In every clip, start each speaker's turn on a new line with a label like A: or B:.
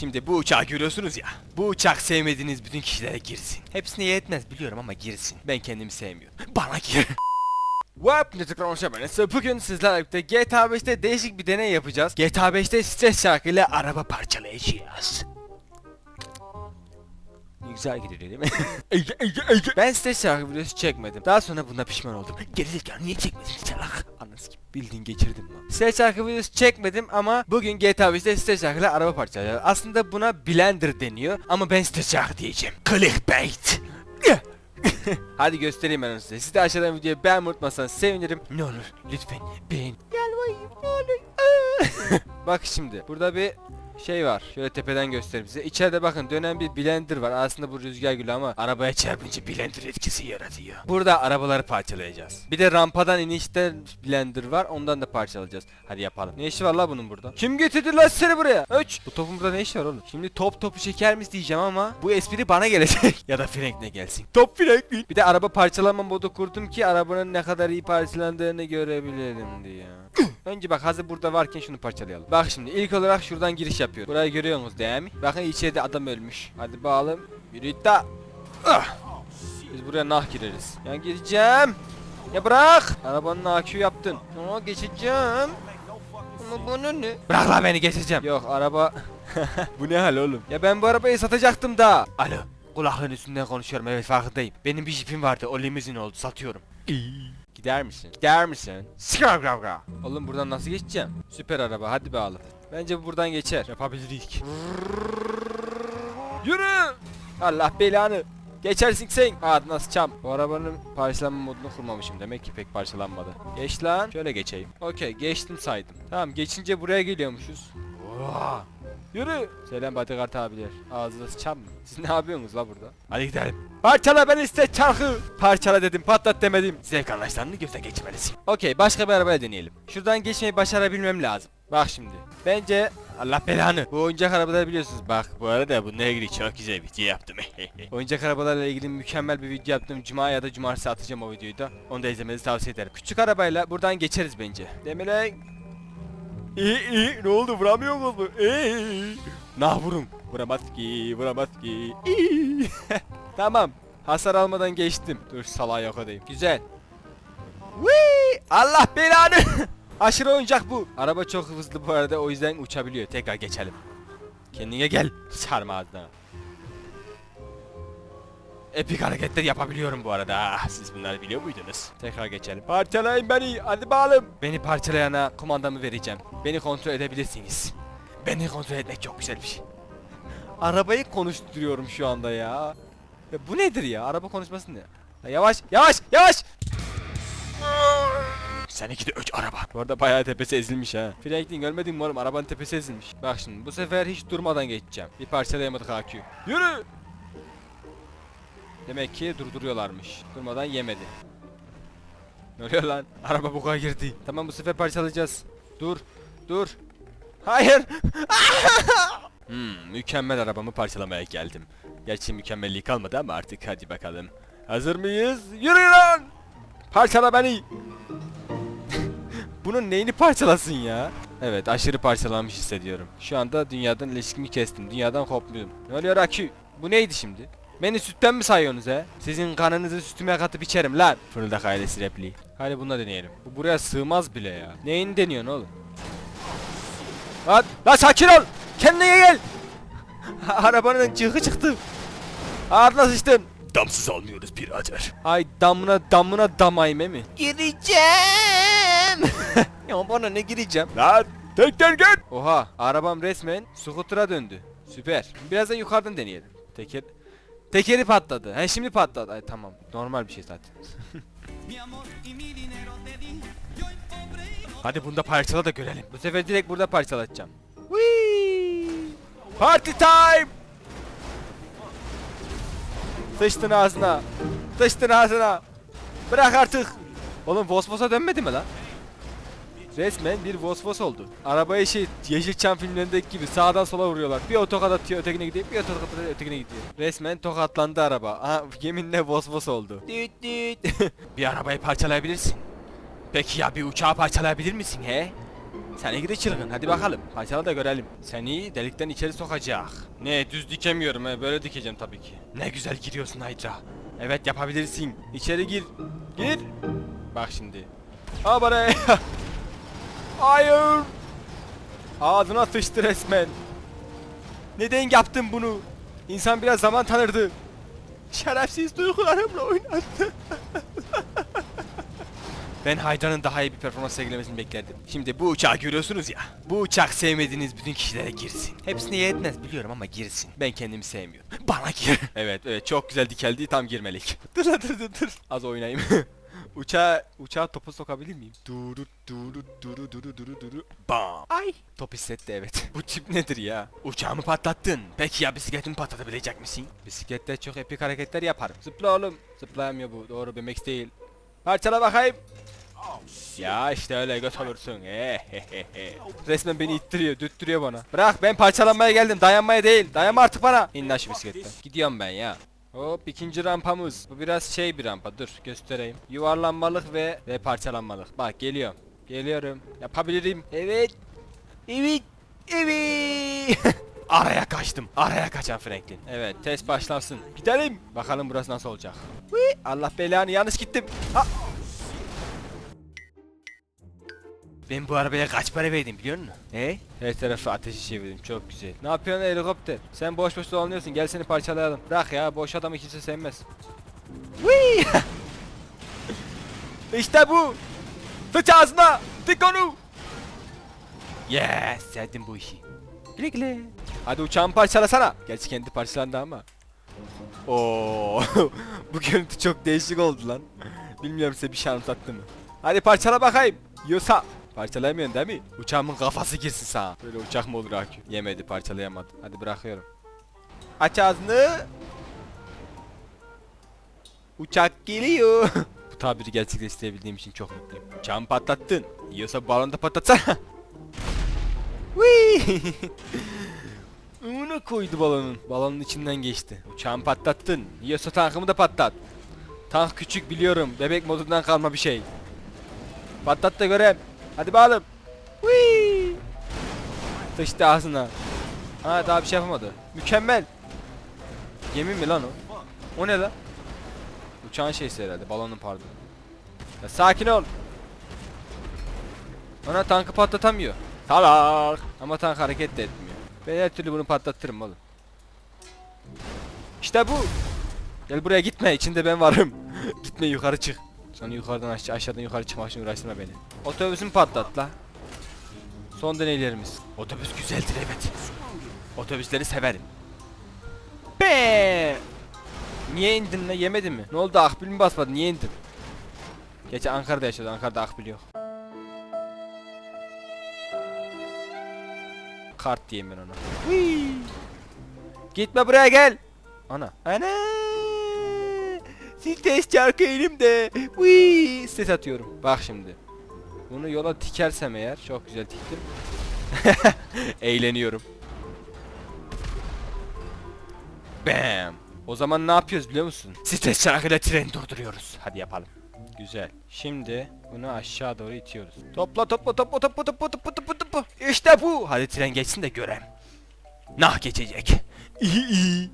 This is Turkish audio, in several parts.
A: Şimdi bu uçağı görüyorsunuz ya. Bu uçak sevmediğiniz bütün kişilere girsin. Hepsine yetmez biliyorum ama girsin. Ben kendimi sevmiyorum. Bana gir. Tekrar hoş geldiniz. Bugün sizlerle birlikte GTA 5'te değişik bir deney yapacağız. GTA 5'te stres şarkıyla araba parçalayacağız. Güzel gidiyor değil mi? ben stres şarkı videosu çekmedim. Daha sonra buna pişman oldum. Gerizekalı niye çekmedin salak? Anasını kim? Bildiğin geçirdim lan. Stres şarkı videosu çekmedim ama bugün GTA 5'te stres şarkıyla araba parçalayacağız. Aslında buna Blender deniyor ama ben stres şarkı diyeceğim. Clickbait. Hadi göstereyim ben onu size. Siz de aşağıdan videoyu beğenmeyi unutmazsanız sevinirim. Ne olur lütfen beğen. Gel bakayım ne olur. Bak şimdi burada bir şey var. Şöyle tepeden göstereyim size. İçeride bakın dönen bir blender var. Aslında bu rüzgar gülü ama arabaya çarpınca blender etkisi yaratıyor. Burada arabaları parçalayacağız. Bir de rampadan inişte blender var. Ondan da parçalayacağız. Hadi yapalım. Ne işi var la bunun burada? Kim getirdi lan seni buraya? Öç. Bu topun burada ne işi var oğlum? Şimdi top topu çeker misin diyeceğim ama bu espri bana gelecek. ya da Frank'le gelsin. Top Franklin. Bir de araba parçalama modu kurdum ki arabanın ne kadar iyi parçalandığını görebilirim diye. Önce bak hazır burada varken şunu parçalayalım. Bak şimdi ilk olarak şuradan giriş yapıyor. Burayı görüyorsunuz değil mi? Bakın içeride adam ölmüş. Hadi bağalım. Yürü da. Ah! Biz buraya nah gireriz. Ya gireceğim. Ya bırak. Arabanın AQ yaptın. Aa geçeceğim. Ama bana ne? Bırak lan beni geçeceğim. Yok araba. bu ne hal oğlum? Ya ben bu arabayı satacaktım da. Alo. Kulaklığın üstünden konuşuyorum evet farkındayım. Benim bir jipim vardı o limuzin oldu satıyorum. Gider misin? Gider misin? Gra. Oğlum buradan nasıl geçeceğim? Süper araba hadi be oğlum. Bence bu buradan geçer. Yapabilirik. Yürü! Allah belanı. Geçersin sen. Aa nasıl çam. Bu arabanın parçalanma modunu kurmamışım. Demek ki pek parçalanmadı. Geç lan. Şöyle geçeyim. Okey geçtim saydım. Tamam geçince buraya geliyormuşuz. Oha. Yürü. Selam bodyguard abiler. Ağzınız çam mı? Siz ne yapıyorsunuz la burada? Hadi gidelim. Parçala ben iste çarkı. Parçala dedim patlat demedim. Zevk anlayışlarını göze geçmelisin. Okey başka bir arabaya deneyelim. Şuradan geçmeyi başarabilmem lazım. Bak şimdi. Bence Allah belanı. Bu oyuncak arabaları biliyorsunuz. Bak bu arada bununla ilgili çok güzel bir video yaptım. oyuncak arabalarla ilgili mükemmel bir video yaptım. Cuma ya da cumartesi atacağım o videoyu da. Onu da izlemenizi tavsiye ederim. Küçük arabayla buradan geçeriz bence. Demeler İyi iyi ne oldu vuramıyor mu? İyi. Nah vurun. Vuramaz ki vuramaz ki. Tamam. Hasar almadan geçtim. Dur salağa yok edeyim. Güzel. Wee! Allah belanı. Aşırı oyuncak bu. Araba çok hızlı bu arada o yüzden uçabiliyor. Tekrar geçelim. Kendine gel. Çarma ağzına. Epik hareketler yapabiliyorum bu arada. Ah, Siz bunları biliyor muydunuz? Tekrar geçelim. Parçalayın beni. Hadi bağlım. Beni parçalayana kumandamı vereceğim. Beni kontrol edebilirsiniz. Beni kontrol etmek çok güzel bir şey. Arabayı konuşturuyorum şu anda ya. ya bu nedir ya? Araba konuşması ne? Ya yavaş, yavaş, yavaş. Seninki de öç araba. Bu arada bayağı tepesi ezilmiş ha. Franklin görmedin mi oğlum? Arabanın tepesi ezilmiş. Bak şimdi bu sefer hiç durmadan geçeceğim. Bir parçalayamadık AQ. Yürü! Demek ki durduruyorlarmış. Durmadan yemedi. Ne oluyor lan? Araba buga girdi. Tamam bu sefer parçalayacağız. Dur. Dur. Hayır. hmm, mükemmel arabamı parçalamaya geldim. Gerçi mükemmelliği kalmadı ama artık hadi bakalım. Hazır mıyız? Yürü lan! Parçala beni! Bunun neyini parçalasın ya? Evet aşırı parçalanmış hissediyorum. Şu anda dünyadan ilişkimi kestim. Dünyadan kopmuyorum. Ne oluyor Akü? Bu neydi şimdi? Beni sütten mi sayıyorsunuz he? Sizin kanınızı sütüme katıp içerim lan. Fırıldak ailesi repliği. Hadi bununla deneyelim. Bu buraya sığmaz bile ya. Neyini deniyorsun oğlum? Lan, lan sakin ol. Kendine gel. Arabanın cıhı çıktı. Ağzına sıçtın. Damsız almıyoruz birader. Ay damına damına damayme mi? Gireceğim. ya bana ne gireceğim? Lan tekrar gel. Oha arabam resmen skutura döndü. Süper. Biraz da yukarıdan deneyelim. Teker Tekeri patladı. He şimdi patladı. Ay tamam. Normal bir şey zaten. Hadi bunda parçala da görelim. Bu sefer direkt burada parçalatacağım. Whee! Party time! Sıçtın ağzına. Sıçtın ağzına. Bırak artık. Oğlum Vosvos'a dönmedi mi lan? Resmen bir Vosvos oldu. Arabaya şey Yeşilçam filmlerindeki gibi sağdan sola vuruyorlar. Bir otokat atıyor ötekine gidiyor, bir otokat atıyor ötekine gidiyor. Resmen tokatlandı araba. Aha yeminle Vosvos oldu. Düt düt. bir arabayı parçalayabilirsin. Peki ya bir uçağı parçalayabilir misin he? Seni gidi çılgın hadi bakalım. Parçala da görelim. Seni delikten içeri sokacak. Ne düz dikemiyorum he böyle dikeceğim tabii ki. Ne güzel giriyorsun Hydra. Evet yapabilirsin. İçeri gir. Gir. Bak şimdi. Ha bana. Hayır. Ağzına sıçtı resmen. Neden yaptın bunu? İnsan biraz zaman tanırdı. Şerefsiz duygularımla oynadı. ben Haydar'ın daha iyi bir performans sergilemesini beklerdim. Şimdi bu uçağı görüyorsunuz ya. Bu uçak sevmediğiniz bütün kişilere girsin. Hepsine yetmez biliyorum ama girsin. Ben kendimi sevmiyorum. Bana gir. evet evet çok güzel dikeldi tam girmelik. dur dur dur dur. Az oynayayım. Uçağa, uçağa topu sokabilir miyim? Duru duru duru duru duru duru. Bam. Ay. Top hissetti evet. Bu tip nedir ya? Uçağımı patlattın. Peki ya bisikletimi patlatabilecek misin? Bisiklette çok epik hareketler yaparım. Zıpla oğlum. Zıplayamıyor bu. Doğru BMX değil. Parçala bakayım. Ya işte öyle göt olursun. Ehehehe. Resmen beni ittiriyor, düttürüyor bana. Bırak ben parçalanmaya geldim, dayanmaya değil. Dayanma artık bana. İn lan şu bisikletten. Gidiyorum ben ya. Hop ikinci rampamız. Bu biraz şey bir rampa. Dur göstereyim. Yuvarlanmalık ve ve parçalanmalık. Bak geliyorum. Geliyorum. Yapabilirim. Evet. Evet. Evet. Araya kaçtım. Araya kaçan Franklin. Evet test başlasın. Gidelim. Bakalım burası nasıl olacak. Allah belanı yanlış gittim. Ha. Ben bu arabaya kaç para verdim biliyor musun? He? Her tarafı ateşi çevirdim çok güzel. Ne yapıyorsun helikopter? Sen boş boş dolanıyorsun gel seni parçalayalım. Bırak ya boş adamı kimse sevmez. İşte bu. Sıç ağzına. Dik onu. Yes sevdim bu işi. Güle güle. Hadi uçağımı parçalasana. Gerçi kendi parçalandı ama. Oo, bu görüntü çok değişik oldu lan. Bilmiyorum size bir şey anlattı mı? Hadi parçala bakayım. Yosa. Parçalayamıyorsun değil mi? Uçağımın kafası girsin sana. Böyle uçak mı olur Akü? Yemedi parçalayamadı. Hadi bırakıyorum. Aç ağzını. Uçak geliyor. Bu tabiri gerçekleştirebildiğim için çok mutluyum. Uçağımı patlattın. Yiyorsa balonu da patlatsana. Onu koydu balonun. Balonun içinden geçti. Uçağımı patlattın. Yiyorsa tankımı da patlat. Tank küçük biliyorum. Bebek modundan kalma bir şey. Patlat da göreyim. Hadi bakalım. Whee! Sıçtı ağzına. Ha daha bir şey yapamadı. Mükemmel. Gemi mi lan o? O ne lan? Uçağın şeysi herhalde. Balonun pardon. Ya sakin ol. Ona tankı patlatamıyor. Salak. Ama tank hareket de etmiyor. Ben her türlü bunu patlatırım oğlum. İşte bu. Gel buraya gitme. içinde ben varım. gitme yukarı çık. Sonra yukarıdan aşağı aşağıdan yukarı çıkmak için uğraştırma beni. Otobüsümü patlat la. Son deneylerimiz. Otobüs güzeldir evet. Otobüsleri severim. Be! Niye indin la yemedin mi? Ne oldu akbil mi basmadın niye indin? Geçen Ankara'da yaşadı Ankara'da akbil yok. Kart diyeyim ben ona. Whee! Gitme buraya gel. Ana. Ana. Stres çarkı elimde. Whee! Ses atıyorum. Bak şimdi. Bunu yola tikersem eğer çok güzel tiktim. Eğleniyorum. Bam. O zaman ne yapıyoruz biliyor musun? Stres çarkıyla treni durduruyoruz. Hadi yapalım. Güzel. Şimdi bunu aşağı doğru itiyoruz. Topla topla topla topla topla topla topla topla. İşte bu. Hadi tren geçsin de görem. Nah geçecek. İyi iyi.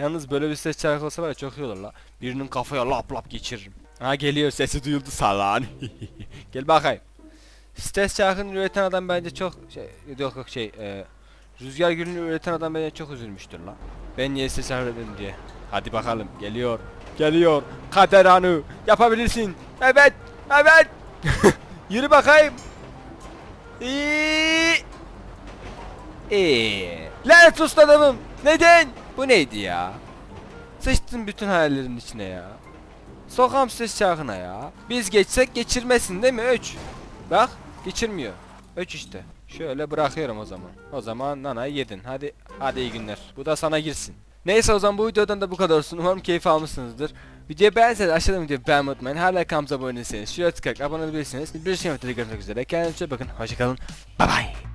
A: Yalnız böyle bir ses çarkı olsa var ya çok iyi olur la. Birinin kafaya lap lap geçiririm. Ha geliyor sesi duyuldu salan. Gel bakayım. Stres çarkını üreten adam bence çok şey yok yok şey e, Rüzgar gülünü üreten adam bence çok üzülmüştür la. Ben niye stres üretmedim diye. Hadi bakalım geliyor. Geliyor. Kader anı. Yapabilirsin. Evet. Evet. Yürü bakayım. İyi. İyi. Lanet sus adamım. Neden? Bu neydi ya? Sıçtın bütün hayallerin içine ya. Sokam ses çarkına ya. Biz geçsek geçirmesin değil mi? 3. Bak geçirmiyor. 3 işte. Şöyle bırakıyorum o zaman. O zaman nanayı yedin. Hadi hadi iyi günler. Bu da sana girsin. Neyse o zaman bu videodan da bu kadar olsun. Umarım keyif almışsınızdır. Videoyu beğenseniz aşağıdan videoyu beğenmeyi unutmayın. Hala kanalımıza abone değilseniz şuraya tıklayarak abone olabilirsiniz. Bir şey görüşmek üzere. Kendinize bakın. Hoşçakalın. Bye bye.